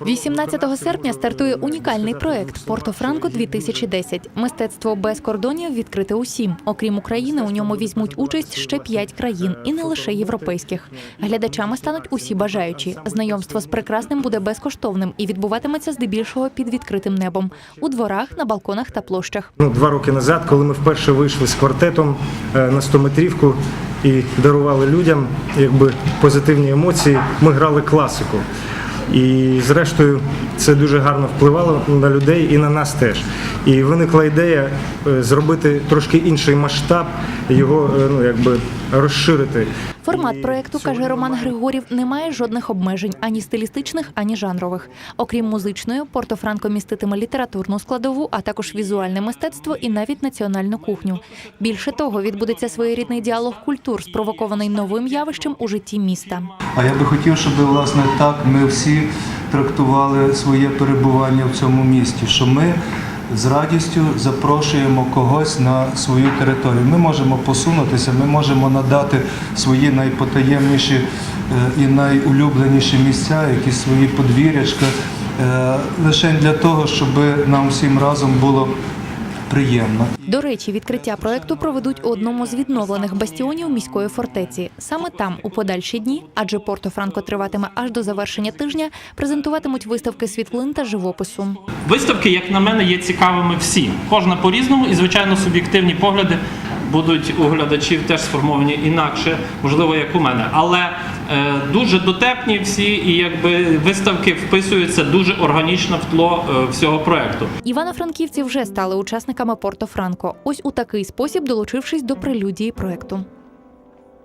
18 серпня стартує унікальний проект Порто Франко 2010 Мистецтво без кордонів відкрите усім. Окрім України, у ньому візьмуть участь ще п'ять країн, і не лише європейських. Глядачами стануть усі бажаючі. Знайомство з прекрасним буде безкоштовним і відбуватиметься здебільшого під відкритим небом у дворах, на балконах та площах. Ну, два роки назад, коли ми вперше вийшли з квартетом е, на 100-метрівку і дарували людям якби, позитивні емоції, ми грали класику. І зрештою це дуже гарно впливало на людей і на нас теж. І виникла ідея е, зробити трошки інший масштаб, його е, ну, якби, розширити. Формат проекту, каже Роман Григорів, не має жодних обмежень ані стилістичних, ані жанрових. Окрім музичної, Порто Франко міститиме літературну складову, а також візуальне мистецтво і навіть національну кухню. Більше того, відбудеться своєрідний діалог культур, спровокований новим явищем у житті міста. А я би хотів, щоб власне так ми всі трактували своє перебування в цьому місті, що ми з радістю запрошуємо когось на свою територію. Ми можемо посунутися, ми можемо надати свої найпотаємніші е, і найулюбленіші місця, якісь свої подвір'ячка, е, лише для того, щоб нам всім разом було приємно. До речі, відкриття проекту проведуть у одному з відновлених бастіонів міської фортеці. Саме там, у подальші дні, адже Порто Франко триватиме аж до завершення тижня, презентуватимуть виставки світлин та живопису. Виставки, як на мене, є цікавими всі. Кожна по-різному, і звичайно, суб'єктивні погляди будуть у глядачів теж сформовані інакше, можливо, як у мене. Але е, дуже дотепні всі, і якби виставки вписуються дуже органічно в тло е, всього проекту. Івано-франківці вже стали учасниками Порто Франко. Ось у такий спосіб долучившись до прелюдії проекту.